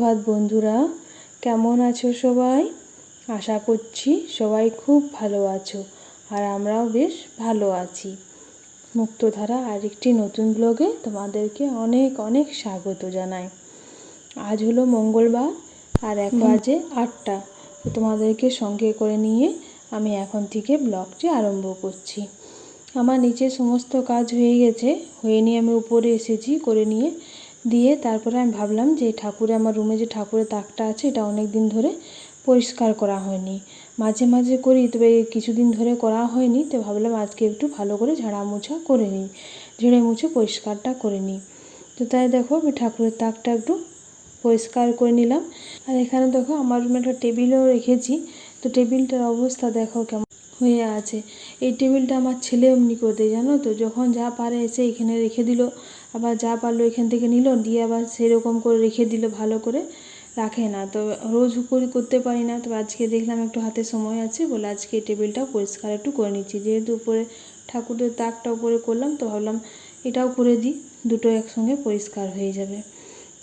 সুপ্রভাত বন্ধুরা। কেমন আছো সবাই? আশা করছি সবাই খুব ভালো আছো আর আমরাও বেশ ভালো আছি। মুক্তধারা আরেকটি নতুন ব্লগে তোমাদেরকে অনেক অনেক স্বাগত জানাই। আজ হলো মঙ্গলবার আর এক বাজে আটটা। তোমাদেরকে সঙ্গে করে নিয়ে আমি এখন থেকে ব্লগটি আরম্ভ করছি। আমার নিচে সমস্ত কাজ হয়ে গেছে। হয়ে নিয়ে আমি উপরে এসেছি করে নিয়ে দিয়ে তারপরে আমি ভাবলাম যে ঠাকুরে, আমার রুমে যে ঠাকুরের তাকটা আছে, এটা অনেক দিন ধরে পরিষ্কার করা হয়নি। মাঝে মাঝে করি, তবে কিছুদিন ধরে করা হয়নি, তো ভাবলাম আজকে একটু ভালো করে ঝাড়া মোছা করে নিই, ঝেড়ে মুছে পরিষ্কারটা করে নিই। তো তাই দেখো, আমি ঠাকুরের তাকটা একটু পরিষ্কার করে নিলাম। আর এখানে দেখো, আমার রুমে একটা টেবিলও রেখেছি, তো টেবিলটার অবস্থা দেখো কেমন হয়ে আছে। এই টেবিলটা আমার ছেলে এমনি করে দেয় জানো তো? যখন যা পারে এসে এখানে রেখে দিল। আবার যা পারল এখান থেকে নিল, দিয়ে আবার সেরকম করে রেখে দিল, ভালো করে রাখে না। তো রোজ করি করতে পারি না, তবে আজকে দেখলাম একটু হাতে সময় আছে বলে আজকে টেবিলটাও পরিষ্কার একটু করে নিচ্ছি। যেহেতু উপরে ঠাকুরের তাকটা উপরে করলাম, তো ভাবলাম এটাও করে দিই, দুটো একসঙ্গে পরিষ্কার হয়ে যাবে।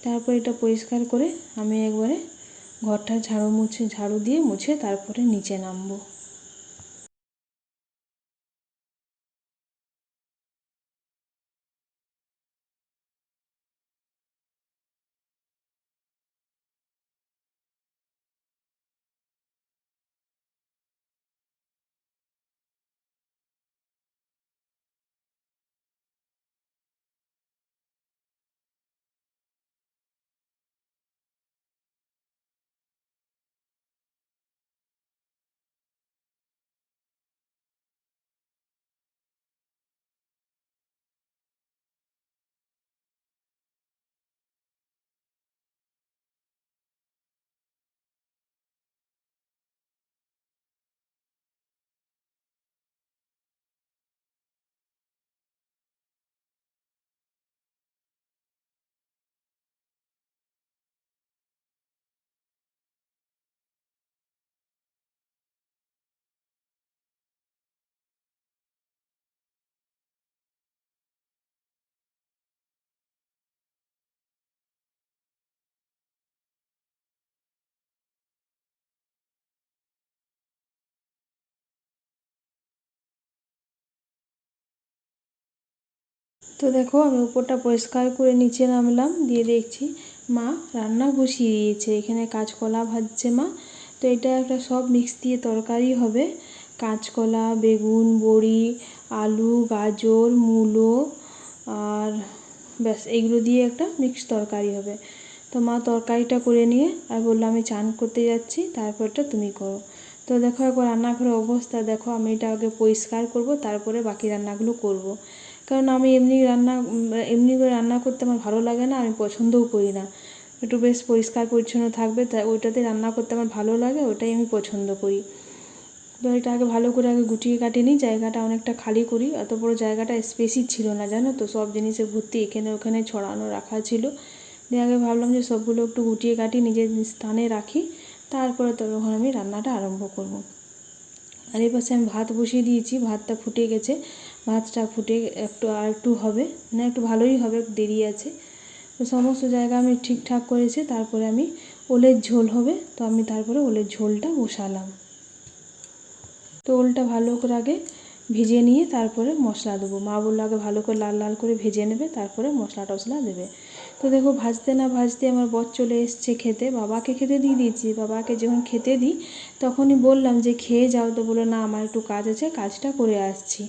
তারপর এটা পরিষ্কার করে আমি একবারে ঘরটা ঝাড়ু মুছে, ঝাড়ু দিয়ে মুছে তারপরে নিচে নামবো। তো দেখো আমি উপরটা পরিষ্কার করে নিচে নামলাম, দিয়ে দেখছি মা রান্না বসিয়ে দিয়েছে। এখানে কাঁচকলা ভাজছে মা। তো এটা একটা সব মিক্স দিয়ে তরকারি হবে। কাঁচকলা, বেগুন, বড়ি, আলু, গাজর, মূলো আর ব্যাস এইগুলো দিয়ে একটা মিক্স তরকারি হবে। তো মা তরকারিটা করে নিয়ে আর বলল, আমি চান করতে যাচ্ছি, তারপরটা তুমি করো। তো দেখো একবার রান্নাঘরের অবস্থা, দেখো আমি এটা আগে পরিষ্কার করব, তারপরে বাকি রান্নাগুলো করব। কারণ আমি এমনি রান্না, এমনি করে রান্না করতে আমার ভালো লাগে না, আমি পছন্দও করি না। একটু বেশ পরিষ্কার পরিচ্ছন্ন থাকবে তাই ওইটাতে রান্না করতে আমার ভালো লাগে, ওটাই আমি পছন্দ করি। তো এটা আগে ভালো করে আগে গুটিয়ে কাটিয়ে নিই, জায়গাটা অনেকটা খালি করি অত বড় জায়গাটা স্পেসই ছিল না, জানো তো? সব জিনিসে ভর্তি, এখানে ওখানে ছড়ানো রাখা ছিল। দিয়ে আগে ভাবলাম যে সবগুলো একটু গুটিয়ে কাটি নিজের স্থানে রাখি, তারপরে তখন আমি রান্নাটা আরম্ভ করব। আর এই পাশে আমি ভাত বসিয়ে দিয়েছি, ভাতটা ফুটে গেছে। ভাতটা ফুটে একটু আর একটু হবে। মানে একটু ভালোই হবে, দেরি আছে। তো সমস্ত জায়গা আমি ঠিকঠাক করেছি, তারপরে আমি ওলের ঝোল হবে। তো আমি তারপরে ওলের ঝোলটা বসালাম। তো ওলটা ভালো করে আগে ভেজে নিয়ে তারপরে মশলা দেবো। মা বলল আগে ভালো করে লাল লাল করে ভেজে নেবে, তারপরে মশলা টশলা দেবে। তো দেখো ভাজতে না ভাজতে আমার বর চলে এসছে খেতে। বাবাকে খেতে দিয়ে দিয়েছি। বাবাকে যখন খেতে দিই, তখনই বললাম যে, খেয়ে যাও। তো বলো না, আমার একটু কাজ আছে, কাজটা করে আসছি।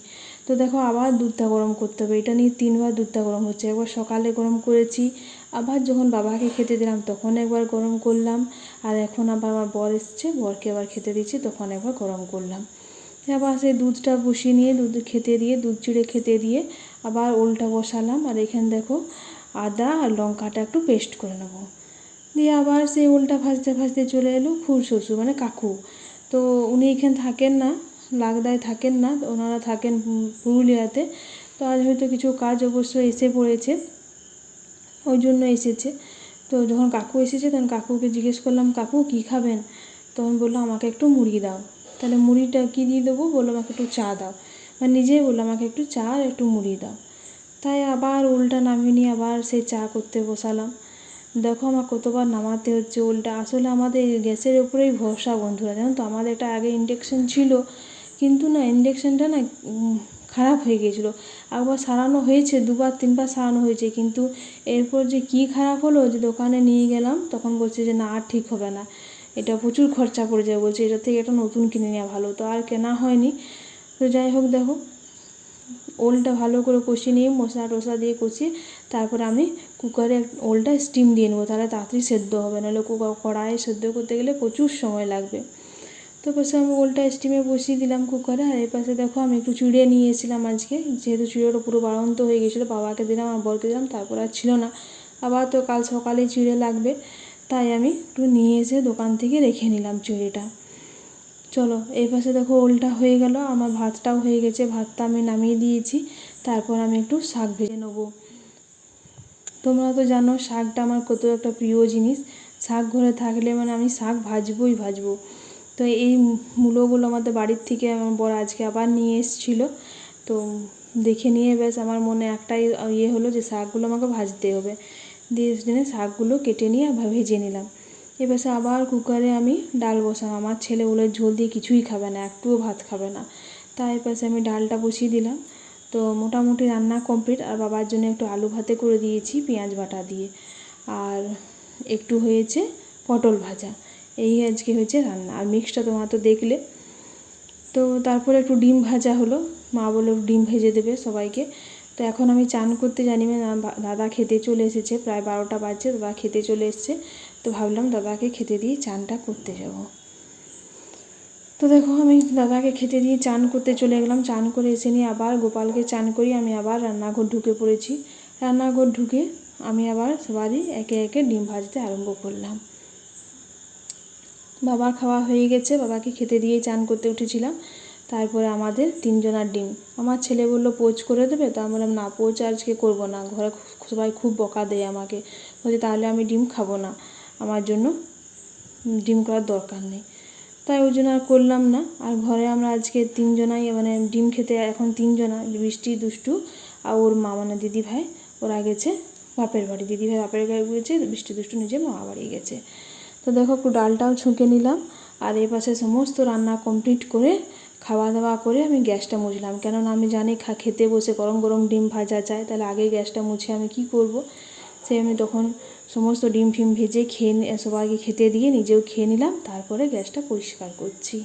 তো দেখো আবার দুধটা গরম করতে হবে। এটা নিয়ে তিনবার দুধটা গরম হচ্ছে। একবার সকালে গরম করেছি, আবার যখন বাবাকে খেতে দিলাম, তখন একবার গরম করলাম। আর এখন আবার আমার বর এসছে, বরকে আবার খেতে দিচ্ছি তখন একবার গরম করলাম। আবার সেই দুধটা বসিয়ে নিয়ে দুধ খেতে দিয়ে, দুধ চিড়ে খেতে দিয়ে আবার ওলটা বসালাম। আর এখানে দেখো আদা আর লঙ্কাটা একটু পেস্ট করে নেব। দিয়ে আবার সেই ওলটা ভাজতে ভাজতে চলে এলো খুর শ্বশুর মানে কাকু। তো উনি এখানে থাকেন না, লাগদায় থাকেন না ওনারা থাকেন পুরুলিয়াতে। তো আজ হয়তো কিছু কাজ অবশ্য এসে পড়েছে, ওই জন্য এসেছে। তো যখন কাকু এসেছে, তখন কাকুকে জিজ্ঞেস করলাম, কাকু, কী খাবেন? তখন বলল আমাকে একটু মুড়ি দাও। তাহলে মুড়িটা কী দিয়ে দেবো? বলল, আমাকে একটু চা দাও। মানে নিজেই বলল, আমাকে একটু চা আর একটু মুড়ি দাও। তাই আবার উল্টা নামিয়ে নিয়ে আবার সেই চা করতে বসালাম। দেখো আমার কতবার নামাতে হচ্ছে ওলটা আসলে আমাদের গ্যাসের উপরেই ভরসা বন্ধুরা, জানো তো? আমাদের এটা আগে ইন্ডাকশান ছিল, কিন্তু না ইন্ডাকশানটা না খারাপ হয়ে গিয়েছিল। একবার সারানো হয়েছে, দুবার, তিনবার সারানো হয়েছে, কিন্তু এরপর যে কি খারাপ হলো যে দোকানে নিয়ে গেলাম, তখন বলছে যে না, আর ঠিক হবে না। এটা প্রচুর খরচা পড়ে যাবে, বলছে এটা থেকে একটা নতুন কিনে নেওয়া ভালো। তো আর কেনা হয়নি। তো যাই হোক, দেখো ওলটা ভালো করে কষিয়ে নিয়ে মশলা টশলা দিয়ে কষিয়ে তারপরে আমি কুকারে ওলটা স্টিম দিয়ে নেব। তাহলে তাড়াতাড়ি সেদ্ধ হবে, নাহলে কুকার কড়াইয়ে সেদ্ধ করতে গেলে প্রচুর সময় লাগবে। তো পাশে আমি ওলটা স্টিমে বসিয়ে দিলাম কুকারে। আর এই পাশে দেখো আমি একটু চিড়ে নিয়ে এসেছিলাম আজকে। যেহেতু চিড়েটা পুরো বাড়ন্ত হয়ে গেছিল, বাবাকে দিলাম আর বরকে দিলাম, তারপর আর ছিল না। আবার তো কাল সকালে চিড়ে লাগবে। তাই আমি একটু নিয়ে এসে দোকান থেকে রেখে নিলাম চিড়েটা। চলো, এই পাশে দেখো ওলটা হয়ে গেল, আমার ভাতটাও হয়ে গেছে, ভাতটা আমি নামিয়ে দিয়েছি, তারপর আমি একটু শাক ভেজে নেব। তোমরা তো জানো, শাকটা আমার কত একটা প্রিয় জিনিস। শাক ঘরে থাকলে মানে আমি শাক ভাজবই ভাজবো। তো এই মূলোগুলো আমাদের বাড়ির থেকে আমার বর আজকে আবার নিয়ে এসেছিল। তো দেখে নিয়ে বেশ আমার মনে একটাই ইয়ে হলো যে, শাকগুলো আমাকে ভাজতে হবে। দিয়ে দিনে শাকগুলো কেটে নিয়ে ভেজে নিলাম। এবার আবার কুকারে আমি ডাল বসাম আমার ছেলে ওলের ঝোল দিয়ে কিছুই খাবে না, একটুও ভাত খাবে না। তাই পাশে আমি ডালটা বসিয়ে দিলাম। তো মোটামুটি রান্না কমপ্লিট। আর বাবার জন্য একটু আলু ভাতে করে দিয়েছি পেঁয়াজ বাটা দিয়ে। আর একটু হয়েছে পটল ভাজা। এই আজকে হয়েছে রান্না। আর মিক্সটা তোমরা তো দেখলে। তো তারপরে একটু ডিম ভাজা হলো। মা বলল ডিম ভেজে দেবে সবাইকে। তো এখন আমি চান করতে জানি না দাদা খেতে চলে এসেছে। প্রায় বারোটা বাজছে, দাদা খেতে চলে এসেছে। তো ভাবলাম দাদাকে খেতে দিয়ে চানটা করতে যাব। তো দেখো আমি দাদাকে খেতে দিয়ে চান করতে চলে গেলাম। চান করে এসে নিয়ে আবার গোপালকে চান করি, আমি আবার রান্নাঘর ঢুকে পড়েছি। রান্নাঘর ঢুকে আমি আবার সবারই একে একে ডিম ভাজতে আরম্ভ করলাম। বাবার খাওয়া হয়ে গেছে, বাবাকে খেতে দিয়ে চান করতে উঠেছিলাম। তারপরে আমাদের তিনজনার ডিম। আমার ছেলে বলল, পোচ করে দেবে? তা আমি বললাম, না, পোচ আজকে করব না। ঘরে সবাই খুব বকা দেয় আমাকে। বলছে, তাহলে আমি ডিম খাব না। আমার জন্য ডিম করার দরকার নেই। তাই ওই জন্য আর করলাম না। আর ঘরে আমরা আজকে তিনজনাই মানে ডিম খেতে এখন তিনজনা বৃষ্টি দুষ্টু আর ওর মা মানে দিদি ভাই। ওরা গেছে বাপের বাড়ি। দিদি ভাই বাপের বাড়ি গেছে বৃষ্টি দুষ্টু নিজে মামা বাড়ি গেছে। তো দেখো একটু ডালটাও ছুঁকে নিলাম আর এই পাশে সমস্ত রান্না কমপ্লিট করে খাওয়া দাওয়া করে আমি গ্যাসটা মুছলাম। কেননা আমি জানি খা, খেতে বসে গরম গরম ডিম ভাজা চাই তাহলে আগে গ্যাসটা মুছে আমি কি করব? সে আমি তখন সমস্ত ডিম ফিম ভেজে খেয়ে সবাইকে খেতে দিয়ে নিজেও খেয়ে নিলাম, তারপরে গ্যাসটা পরিষ্কার করছি।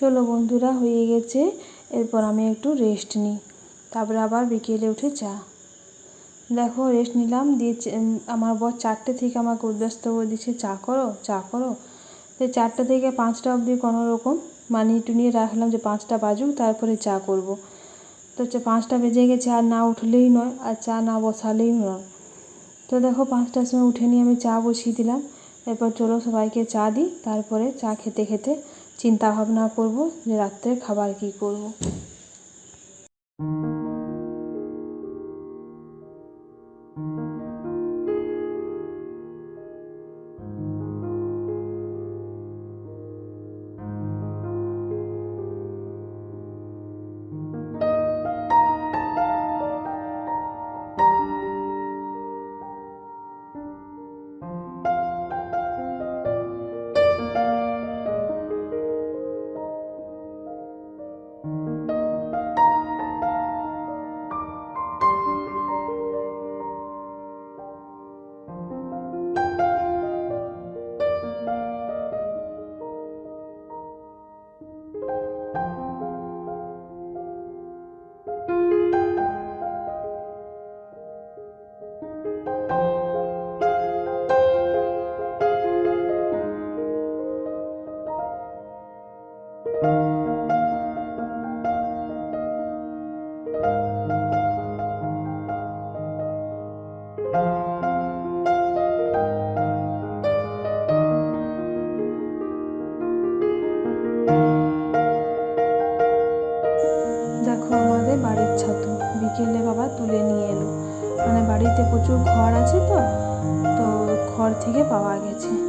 চলো বন্ধুরা, হয়ে গেছে। এরপর আমি একটু রেস্ট নিই। তারপরে আবার বিকেলে উঠে চা। দেখো রেস্ট নিলাম। দিয়ে আমার বর চারটে থেকে আমাকে উদ্যস্ত করে দিচ্ছে। চা করো চা করো। তো চারটে থেকে পাঁচটা অবধি কোনো রকম মানিয়ে টুনিয়ে রাখলাম যে পাঁচটা বাজুক, তারপরে চা করব। তো হচ্ছে পাঁচটা বেজে গেছে, আর না উঠলেই নয়, আর চা না বসালেই নয়। তো দেখো, পাঁচটার সময় উঠে নিয়ে আমি চা বসিয়ে দিলাম। এরপর চলো সবাইকে চা দিই, তারপরে চা খেতে খেতে চিন্তা ভাবনা করব যে রাত্রে খাবার কী করব। খড় আছে তো তো খড় থেকে পাওয়া গেছে।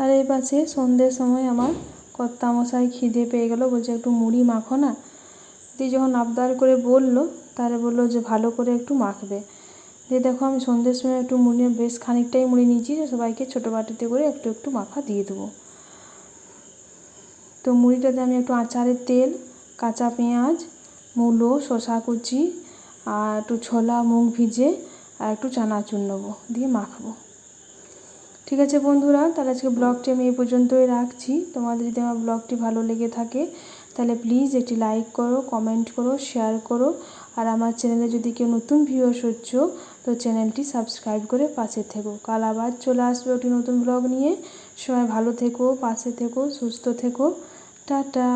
আর এই পাশে সন্ধ্যের সময় আমার কর্তামশাই খিদে পেয়ে গেল, বলছে একটু মুড়ি মাখো না। দিয়ে যখন আবদার করে বলল, তারে বলল যে ভালো করে একটু মাখবে। দিয়ে দেখো আমি সন্ধ্যের সময় একটু মুড়ি, বেশ খানিকটাই মুড়ি নিয়েছি, যে সবাইকে ছোটো বাটিতে করে একটু একটু মাখা দিয়ে দেবো। তো মুড়িটাতে আমি একটু আচারের তেল, কাঁচা পেঁয়াজ, মূলো শশা কুচি, আর একটু ছোলা, মুগ ভিজে, আর একটু চানাচুর নেব, দিয়ে মাখবো। ঠিক আছে বন্ধুরা, তাহলে আজকে ব্লগটি আমি এই পর্যন্তই রাখছি। তোমাদের যদি আমার ব্লগটি ভালো লেগে থাকে, তাহলে প্লিজ একটি লাইক করো কমেন্ট করো শেয়ার করো। আর আমার চ্যানেলে যদি কেউ নতুন ভিউয়ার্স হচ্ছ, তো চ্যানেলটি সাবস্ক্রাইব করে পাশে থেকো। কাল আবার চলে আসবে একটি নতুন ব্লগ নিয়ে। সবাই ভালো থেকো, পাশে থেকো, সুস্থ থেকো। টাটা।